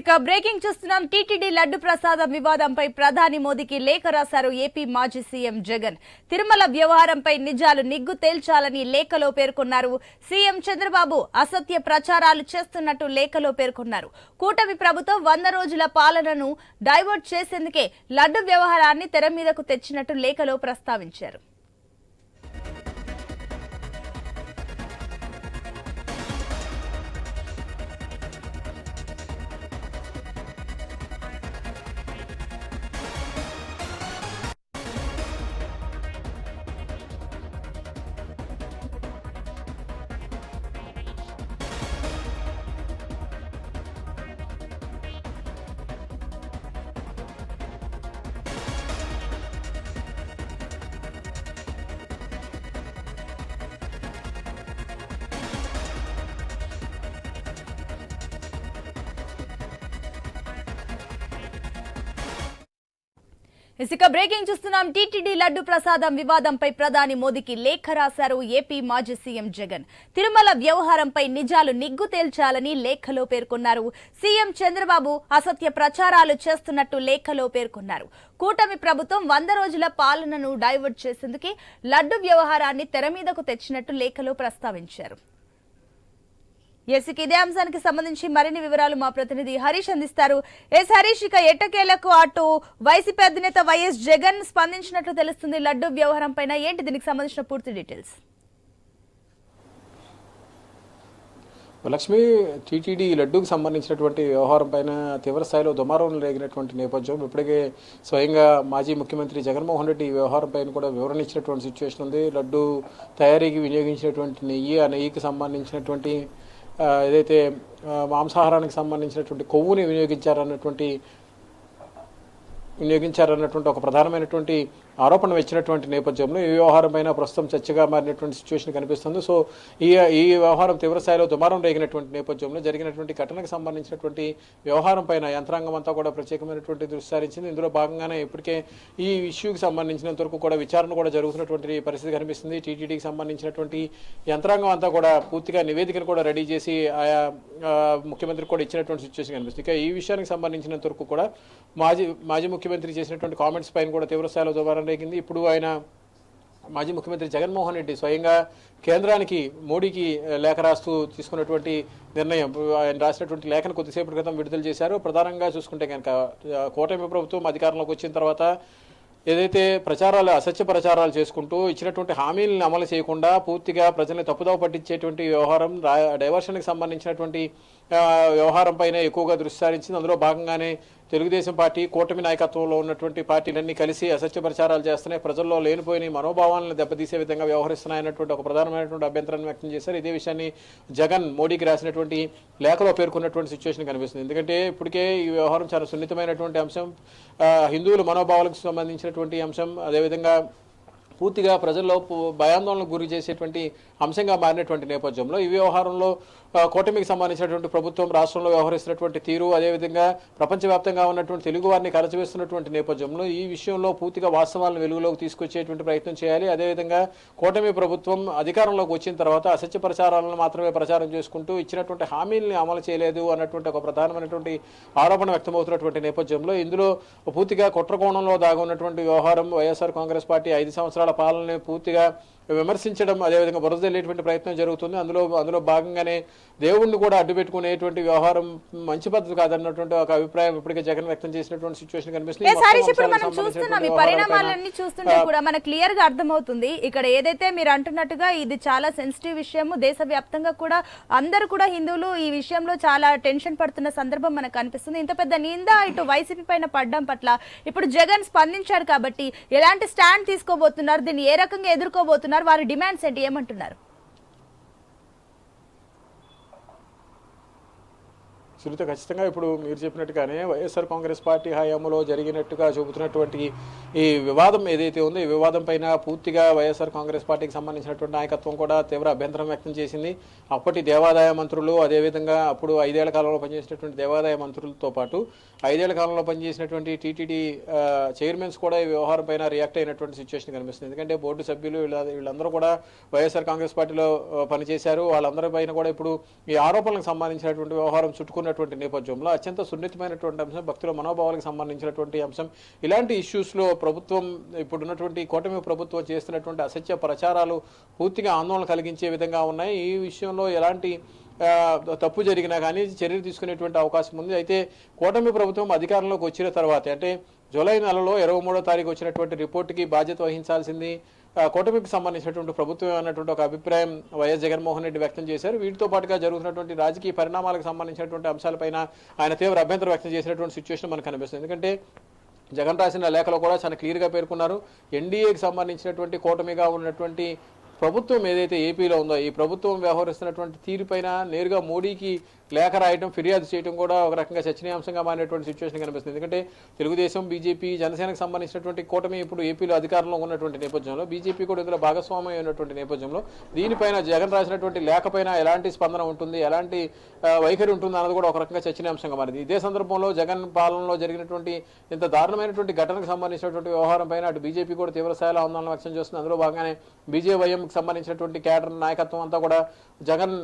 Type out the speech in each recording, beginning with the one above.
ఇక బ్రేకింగ్ చూస్తున్నాం. టీటీడీ లడ్డు ప్రసాదం వివాదంపై ప్రధాని మోదీకి లేఖ రాశారు ఏపీ మాజీ సీఎం జగన్. తిరుమల వ్యవహారంపై నిజాలు నిగ్గు తేల్చాలని లేఖలో పేర్కొన్నారు. సీఎం చంద్రబాబు అసత్య ప్రచారాలు చేస్తున్నట్టు లేఖలో పేర్కొన్నారు. కూటమి ప్రభుత్వం వంద రోజుల పాలనను డైవర్ట్ చేసేందుకే లడ్డు వ్యవహారాన్ని తెర మీదకు తెచ్చినట్టు లేఖలో ప్రస్తావించారు. ఇసుక బ్రేకింగ్ చూస్తున్నాం. టీటీడీ లడ్డు ప్రసాదం వివాదంపై ప్రధాని మోదీకి లేఖ రాశారు ఏపీ మాజీ సీఎం జగన్. తిరుమల వ్యవహారంపై నిజాలు నిగ్గు తేల్చాలని లేఖలో పేర్కొన్నారు. సీఎం చంద్రబాబు అసత్య ప్రచారాలు చేస్తున్నట్టు లేఖలో పేర్కొన్నారు. కూటమి ప్రభుత్వం వంద రోజుల పాలనను డైవర్ట్ చేసేందుకే లడ్డు వ్యవహారాన్ని తెర మీదకు తెచ్చినట్టు లేఖలో ప్రస్తావించారు. ఎస్ ఇదే అంశానికి సంబంధించి మరిన్ని వివరాలు మా ప్రతినిధి హరీష్ అందిస్తారు. ఎస్ హరీష్ ఇక ఎట్టకేలకు అటు వైసీపీ అధినేత వైఎస్ జగన్ స్పందించినట్లు తెలుస్తుంది లడ్డు వ్యవహారం పైన. ఏంటి దీనికి సంబంధించిన పూర్తి డీటెయిల్స్? లక్ష్మి టీటీడీ లడ్డూకి సంబంధించినటువంటి వ్యవహారం పైన తీవ్ర స్థాయిలో దుమారం రేగినటువంటి నేపథ్యం ఇప్పటికే స్వయంగా మాజీ ముఖ్యమంత్రి జగన్మోహన్ రెడ్డి ఈ వ్యవహారం పైన కూడా వివరణ ఇచ్చినటువంటి సిచ్యువేషన్ ఉంది. లడ్డు తయారీకి వినియోగించినటువంటి నెయ్యి ఆ నెయ్యికి సంబంధించినటువంటి ఏదైతే మాంసాహారానికి సంబంధించినటువంటి కొవ్వుని వినియోగించారన్నటువంటి వినియోగించారన్నటువంటి ఒక ప్రధానమైనటువంటి ఆరోపణ వచ్చినటువంటి నేపథ్యంలో ఈ వ్యవహారం పైన ప్రస్తుతం చర్చగా మారినటువంటి సిచ్యువేషన్ కనిపిస్తుంది. సో ఈ ఈ వ్యవహారం తీవ్రస్థాయిలో దుమారం రేగినటువంటి నేపథ్యంలో జరిగినటువంటి ఘటనకు సంబంధించినటువంటి వ్యవహారం పైన యంత్రాంగం అంతా కూడా ప్రత్యేకమైనటువంటి దృష్టి సారించింది. ఇందులో భాగంగానే ఇప్పటికే ఈ ఇష్యూకి సంబంధించినంత వరకు కూడా విచారణ కూడా జరుగుతున్నటువంటి పరిస్థితి కనిపిస్తుంది. టీటీడీకి సంబంధించినటువంటి యంత్రాంగం అంతా కూడా పూర్తిగా నివేదికను కూడా రెడీ చేసి ఆయా ముఖ్యమంత్రికి కూడా ఇచ్చినటువంటి సిచ్యువేషన్ కనిపిస్తుంది. ఇక ఈ విషయానికి సంబంధించినంత వరకు కూడా మాజీ మాజీ ముఖ్యమంత్రి ముఖ్యమంత్రి చేసినటువంటి కామెంట్స్ పైన కూడా తీవ్రస్థాయిలో దుబారం రేగింది. ఇప్పుడు ఆయన మాజీ ముఖ్యమంత్రి జగన్మోహన్ రెడ్డి స్వయంగా కేంద్రానికి మోడీకి లేఖ రాస్తూ తీసుకున్నటువంటి నిర్ణయం. ఆయన రాసినటువంటి లేఖను కొద్దిసేపటి క్రితం విడుదల చేశారు. ప్రధానంగా చూసుకుంటే కనుక కూటమి ప్రభుత్వం అధికారంలోకి వచ్చిన తర్వాత ఏదైతే ప్రచారాలు అసత్య ప్రచారాలు చేసుకుంటూ ఇచ్చినటువంటి హామీలను అమలు చేయకుండా పూర్తిగా ప్రజల్ని తప్పుదోవ పట్టించేటువంటి వ్యవహారం డైవర్షన్కి సంబంధించినటువంటి వ్యవహారం పైన ఎక్కువగా దృష్టి సారించింది. అందులో భాగంగానే తెలుగుదేశం పార్టీ కూటమి నాయకత్వంలో ఉన్నటువంటి పార్టీలన్నీ కలిసి అసత్య ప్రచారాలు చేస్తున్నాయి. ప్రజల్లో లేనిపోయిన మనోభావాలను దెబ్బతీసే విధంగా వ్యవహరిస్తున్నాయన్నటువంటి ఒక ప్రధానమైనటువంటి అభ్యంతరాన్ని వ్యక్తం చేశారు. ఇదే విషయాన్ని జగన్ మోడీకి రాసినటువంటి లేఖలో పేర్కొన్నటువంటి సిచ్యువేషన్ కనిపిస్తుంది. ఎందుకంటే ఇప్పటికే ఈ వ్యవహారం చాలా సున్నితమైనటువంటి అంశం. హిందువుల మనోభావాలకు సంబంధించినటువంటి అంశం. అదేవిధంగా పూర్తిగా ప్రజల్లో భయాందోళనకు గురి చేసేటువంటి అంశంగా మారినటువంటి నేపథ్యంలో ఈ వ్యవహారంలో కూటమికి సంబంధించినటువంటి ప్రభుత్వం రాష్ట్రంలో వ్యవహరిస్తున్నటువంటి తీరు అదేవిధంగా ప్రపంచవ్యాప్తంగా ఉన్నటువంటి తెలుగు వారిని కలచివేస్తున్నటువంటి నేపథ్యంలో ఈ విషయంలో పూర్తిగా వాస్తవాలను వెలుగులోకి తీసుకొచ్చేటువంటి ప్రయత్నం చేయాలి. అదేవిధంగా కూటమి ప్రభుత్వం అధికారంలోకి వచ్చిన తర్వాత అసత్య ప్రచారాలను మాత్రమే ప్రచారం చేసుకుంటూ ఇచ్చినటువంటి హామీల్ని అమలు చేయలేదు అన్నటువంటి ఒక ప్రధానమైనటువంటి ఆరోపణ వ్యక్తమవుతున్నటువంటి నేపథ్యంలో ఇందులో పూర్తిగా కుట్రకోణంలో దాగున్నటువంటి వ్యవహారం వైఎస్ఆర్ కాంగ్రెస్ పార్టీ ఐదు సంవత్సరాల పాలనని పూర్తిగా విమర్శించడం అదేవిధంగా బురద జల్లేటువంటి ప్రయత్నం జరుగుతుంది. అందులో అందులో భాగంగానే దేవుణ్ణి కూడా అడ్డుపెట్టుకునేటువంటి వ్యవహారం మంచి పద్ధతి కాదన్నటువంటి ఒక అభిప్రాయం ఇప్పటికే జగన్ వ్యక్తం చేసినటువంటి సిచ్యువేషన్ కనిపిస్తుంది. మనం పరిణామాలన్నీ చూస్తుంటే కూడా మనకు క్లియర్గా అర్థమవుతుంది. ఇక్కడ ఏదైతే మీరు అంటున్నట్టుగా ఇది చాలా సెన్సిటివ్ విషయము దేశవ్యాప్తంగా కూడా అందరూ కూడా హిందువులు ఈ విషయంలో చాలా టెన్షన్ పడుతున్న సందర్భం మనకు కనిపిస్తుంది. ఇంత పెద్ద నింద ఇటు వైసీపీ పైన పడ్డం పట్ల ఇప్పుడు జగన్ స్పందించారు కాబట్టి ఎలాంటి స్టాండ్ తీసుకోబోతున్నారు? దీన్ని ఏ రకంగా ఎదుర్కోబోతున్నారు? వారి డిమాండ్స్ ఏంటి? ఏమంటున్నారు? సునీత ఖచ్చితంగా ఇప్పుడు మీరు చెప్పినట్టుగానే వైఎస్ఆర్ కాంగ్రెస్ పార్టీ హయాంలో జరిగినట్టుగా చూపుతున్నటువంటి ఈ వివాదం ఏదైతే ఉందో ఈ వివాదం పైన పూర్తిగా వైఎస్ఆర్ కాంగ్రెస్ పార్టీకి సంబంధించినటువంటి నాయకత్వం కూడా తీవ్ర అభ్యంతరం వ్యక్తం చేసింది. అప్పటి దేవాదాయ మంత్రులు అదేవిధంగా అప్పుడు ఐదేళ్ళ కాలంలో పనిచేసినటువంటి దేవాదాయ మంత్రులతో పాటు ఐదేళ్ళ కాలంలో పనిచేసినటువంటి టీటీడీ చైర్మన్స్ కూడా ఈ వ్యవహారం పైన రియాక్ట్ అయినటువంటి సిచ్యువేషన్ కనిపిస్తుంది. ఎందుకంటే బోర్డు సభ్యులు వీళ్ళ వీళ్ళందరూ కూడా వైఎస్ఆర్ కాంగ్రెస్ పార్టీలో పనిచేశారు. వాళ్ళందరి పైన కూడా ఇప్పుడు ఈ ఆరోపణలకు సంబంధించినటువంటి వ్యవహారం చుట్టుకున్నట్టు ఉన్నటువంటి నేపథ్యంలో అత్యంత సున్నితమైనటువంటి అంశం భక్తుల మనోభావాలకు సంబంధించినటువంటి అంశం. ఇలాంటి ఇష్యూస్లో ప్రభుత్వం ఇప్పుడున్నటువంటి కూటమి ప్రభుత్వం చేస్తున్నటువంటి అసత్య ప్రచారాలు పూర్తిగా ఆందోళన కలిగించే విధంగా ఉన్నాయి. ఈ విషయంలో ఎలాంటి తప్పు జరిగినా కానీ చర్యలు తీసుకునేటువంటి అవకాశం ఉంది. అయితే కూటమి ప్రభుత్వం అధికారంలోకి వచ్చిన తర్వాత అంటే జూలై నెలలో ఇరవై మూడో తారీఖు వచ్చినటువంటి రిపోర్టుకి బాధ్యత వహించాల్సింది కూటమికి సంబంధించినటువంటి ప్రభుత్వం అన్నటువంటి ఒక అభిప్రాయం వైఎస్ జగన్మోహన్ రెడ్డి వ్యక్తం చేశారు. వీటితో పాటుగా జరుగుతున్నటువంటి రాజకీయ పరిణామాలకు సంబంధించినటువంటి అంశాలపైన ఆయన తీవ్ర అభ్యంతరం వ్యక్తం చేసినటువంటి సిచ్యువేషన్ మనకు కనిపిస్తుంది. ఎందుకంటే జగన్ రాసిన లేఖలో కూడా చాలా క్లియర్గా పేర్కొన్నారు. ఎన్డీఏకి సంబంధించినటువంటి కూటమిగా ఉన్నటువంటి ప్రభుత్వం ఏదైతే ఏపీలో ఉందో ఈ ప్రభుత్వం వ్యవహరిస్తున్నటువంటి తీరుపైన నేరుగా మోడీకి లేఖ రాయడం ఫిర్యాదు చేయడం కూడా ఒక రకంగా చర్చనీయాంశంగా మారినటువంటి సిచ్యువేషన్ కనిపిస్తుంది. ఎందుకంటే తెలుగుదేశం బీజేపీ జనసేనకు సంబంధించినటువంటి కూటమి ఇప్పుడు ఏపీలో అధికారంలో ఉన్నటువంటి నేపథ్యంలో బీజేపీ కూడా ఇందులో భాగస్వామ్యం అయినటువంటి నేపథ్యంలో దీనిపైన జగన్ రాసినటువంటి లేఖపైన ఎలాంటి స్పందన ఉంటుంది ఎలాంటి వైఖరి ఉంటుంది అన్నది కూడా ఒక రకంగా చర్చనీయాంశంగా మారింది. ఇదే సందర్భంలో జగన్ పాలనలో జరిగినటువంటి ఇంత దారుణమైనటువంటి ఘటనకు సంబంధించినటువంటి వ్యవహారం పైన అటు బీజేపీ కూడా తీవ్రస్థాయిలో ఆందోళన వ్యక్తం చేస్తుంది. అందులో భాగంగానే బీజేవైఎంకి సంబంధించినటువంటి కేడర్ నాయకత్వం అంతా కూడా జగన్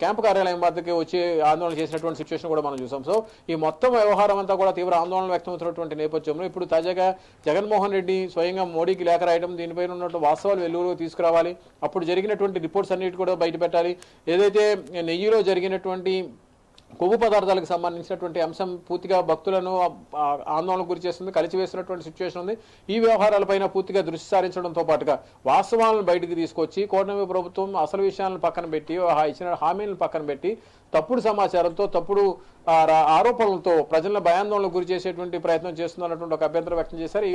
క్యాంపు కార్యాలయం వద్దకి వచ్చి ఆందోళన చేసినటువంటి సిచ్యువేషన్ కూడా మనం చూసాం. సో ఈ మొత్తం వ్యవహారం అంతా కూడా తీవ్ర ఆందోళన వ్యక్తమవుతున్నటువంటి నేపథ్యంలో ఇప్పుడు తాజాగా జగన్మోహన్ రెడ్డి స్వయంగా మోడీకి లేఖ రాయడం దీనిపైన ఉన్నటువంటి వాస్తవాలు వెలుగులోకి తీసుకురావాలి. అప్పుడు జరిగినటువంటి రిపోర్ట్స్ అన్నిటి కూడా బయటపెట్టాలి. ఏదైతే నెయ్యిలో జరిగినటువంటి కొవ్వు పదార్థాలకు సంబంధించినటువంటి అంశం పూర్తిగా భక్తులను ఆ, ఆందోళనకు గురి చేస్తుంది కలిసివేస్తున్నటువంటి సిచ్యువేషన్ ఉంది. ఈ వ్యవహారాలపైన పూర్తిగా దృష్టి సారించడంతో పాటుగా వాస్తవాలను బయటకు తీసుకొచ్చి కూటమి ప్రభుత్వం అసలు విషయాలను పక్కన పెట్టి ఇచ్చిన హామీలను పక్కన పెట్టి తప్పుడు సమాచారంతో తప్పుడు ఆరోపణలతో ప్రజలను భయాందోళనకు గురి చేసేటువంటి ప్రయత్నం చేస్తున్నటువంటి ఒక అభ్యంతరం వ్యక్తం చేశారు.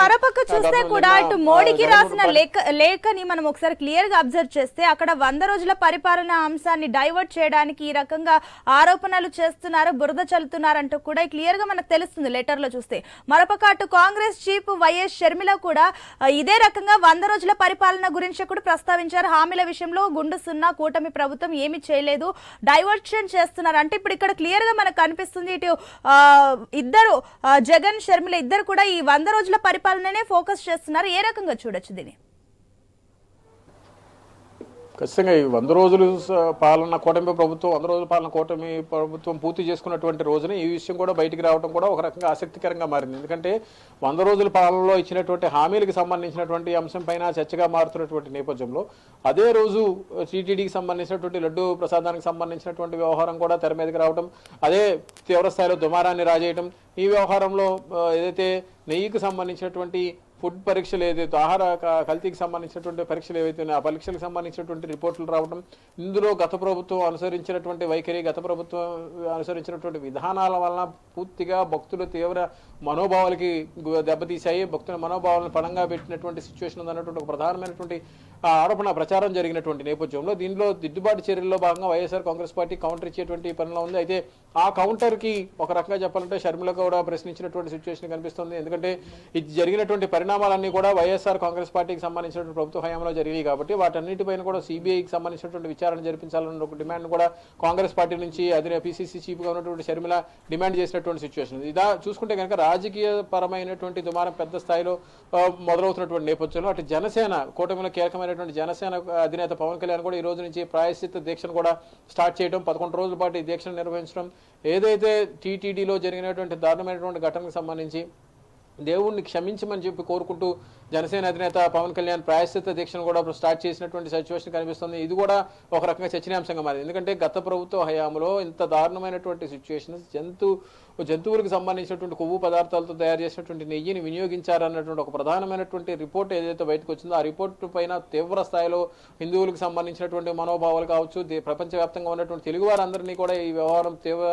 మరోపక్క చూస్తే కూడా ఆ, మోడీకి రాసిన లేఖ లేఖని మనం ఒకసారి క్లియర్గా అబ్జర్వ్ చేస్తే అక్కడ వంద రోజుల పరిపాలన అంశాన్ని డైవర్ట్ చేయడానికి ఈ రకంగా ఆరోపణలు చేస్తున్నారు బురద చల్లుతున్నారంటూ కూడా క్లియర్గా మనకు తెలుస్తుంది లెటర్లో చూస్తే. మరొక అటు కాంగ్రెస్ చీఫ్ వైఎస్ షర్మిల కూడా ఇదే రకంగా వంద రోజుల పరిపాలన గురించి కూడా ప్రస్తావించారు. హామీల విషయంలో గుండు సున్నా కూటమి ప్రభుత్వం ఏమీ చేయలేదు డైవర్షన్ చేస్తున్నారు. అంటే ఇప్పుడు ఇక్కడ క్లియర్గా మనకు కనిపిస్తుంది ఇటు ఇద్దరు జగన్ షర్మిల ఇద్దరు కూడా ఈ వంద రోజుల పరిపాలననే ఫోకస్ చేస్తున్నారు. ఏ రకంగా చూడొచ్చు దీన్ని? ఖచ్చితంగా ఈ వంద రోజులు పాలన కూటమి ప్రభుత్వం వంద రోజుల పాలన కూటమి ప్రభుత్వం పూర్తి చేసుకున్నటువంటి రోజున ఈ విషయం కూడా బయటికి రావడం కూడా ఒక రకంగా ఆసక్తికరంగా మారింది. ఎందుకంటే వంద రోజుల పాలనలో ఇచ్చినటువంటి హామీలకు సంబంధించినటువంటి అంశం పైన చర్చగా మారుతున్నటువంటి నేపథ్యంలో అదే రోజు టీటీడీకి సంబంధించినటువంటి లడ్డు ప్రసాదానికి సంబంధించినటువంటి వ్యవహారం కూడా తెర మీదకి రావడం అదే తీవ్రస్థాయిలో దుమారాన్ని రాజేయటం ఈ వ్యవహారంలో ఏదైతే నెయ్యికి సంబంధించినటువంటి ఫుడ్ పరీక్షలు ఏదైతే ఆహార కల్తీకి సంబంధించినటువంటి పరీక్షలు ఏవైతే ఉన్నాయో ఆ పరీక్షలకు సంబంధించినటువంటి రిపోర్టులు రావడం ఇందులో గత ప్రభుత్వం అనుసరించినటువంటి వైఖరి గత ప్రభుత్వం అనుసరించినటువంటి విధానాల వలన పూర్తిగా భక్తులు తీవ్ర మనోభావాలకి దెబ్బతీశాయి. భక్తుల మనోభావాలను పణంగా పెట్టినటువంటి సిచ్యువేషన్ ఉందన్నటువంటి ఒక ప్రధానమైనటువంటి ఆరోపణ ప్రచారం జరిగినటువంటి నేపథ్యంలో దీనిలో దిద్దుబాటు చర్యల్లో భాగంగా వైఎస్ఆర్ కాంగ్రెస్ పార్టీ కౌంటర్ ఇచ్చేటువంటి పనిలో ఉంది. అయితే ఆ కౌంటర్కి ఒక రకంగా చెప్పాలంటే షర్మిల కూడా ప్రశ్నించినటువంటి సిచ్యువేషన్ కనిపిస్తుంది. ఎందుకంటే ఇది జరిగినటువంటి పరిణామాలన్నీ కూడా వైఎస్ఆర్ కాంగ్రెస్ పార్టీకి సంబంధించినటువంటి ప్రభుత్వ హయాంలో జరిగాయి కాబట్టి వాటన్నిటిపైన కూడా సిబిఐకి సంబంధించినటువంటి విచారణ జరిపించాలన్న ఒక డిమాండ్ కూడా కాంగ్రెస్ పార్టీ నుంచి అదే పిసిసి చీఫ్గా ఉన్నటువంటి షర్మిల డిమాండ్ చేసినటువంటి సిచ్యువేషన్ ఇదా చూసుకుంటే కనుక రాజకీయ పరమైనటువంటి దుమారం పెద్ద స్థాయిలో మొదలవుతున్నటువంటి నేపథ్యంలో అటు జనసేన కూటమిలో కీలకమైనటువంటి జనసేన అధినేత పవన్ కళ్యాణ్ కూడా ఈ రోజు నుంచి ప్రాయశ్చిత్త దీక్షను కూడా స్టార్ట్ చేయడం పదకొండు రోజుల పాటు ఈ దీక్షను నిర్వహించడం. ఏదైతే టీటీడీలో జరిగినటువంటి దారుణమైనటువంటి ఘటనకు సంబంధించి దేవుణ్ణి క్షమించమని చెప్పి కోరుకుంటూ జనసేన అధినేత పవన్ కళ్యాణ్ ప్రాయశ్చిత దీక్షను కూడా ఇప్పుడు స్టార్ట్ చేసినటువంటి సిచ్యువేషన్ కనిపిస్తుంది. ఇది కూడా ఒక రకంగా చర్చనీయాంశంగా మారింది. ఎందుకంటే గత ప్రభుత్వ హయాంలో ఇంత దారుణమైనటువంటి సిచ్యువేషన్ జంతు జంతువులకు సంబంధించినటువంటి కొవ్వు పదార్థాలతో తయారు చేసినటువంటి నెయ్యిని వినియోగించారన్నటువంటి ఒక ప్రధానమైనటువంటి రిపోర్ట్ ఏదైతే బయటకు వచ్చిందో ఆ రిపోర్ట్ పైన తీవ్ర స్థాయిలో హిందువులకు సంబంధించినటువంటి మనోభావాలు కావచ్చు ప్రపంచవ్యాప్తంగా ఉన్నటువంటి తెలుగు వారందరినీ కూడా ఈ వ్యవహారం తీవ్ర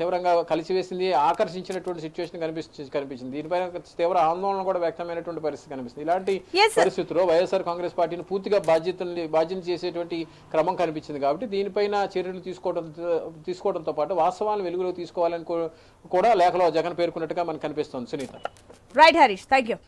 తీవ్రంగా కలిసివేసింది ఆకర్షించినటువంటి సిచ్యువేషన్ కనిపిస్తుంది కనిపించింది. దీనిపైన తీవ్ర ఆందోళన కూడా వ్యక్తమైనటువంటి పరిస్థితి కనిపిస్తుంది. ఇలాంటి. పరిస్థితుల్లో వైఎస్ఆర్ కాంగ్రెస్ పార్టీని పూర్తిగా బాధ్యతల్ని బాధ్యత చేసేటువంటి క్రమం కనిపించింది కాబట్టి దీనిపైన చర్యలు తీసుకోవడం తీసుకోవడంతో పాటు వాస్తవాలను వెలుగులోకి తీసుకోవాలని కూడా లేఖలో జగన్ పేర్కొన్నట్టుగా మనకు కనిపిస్తుంది. Sunitha. Right Harish thank you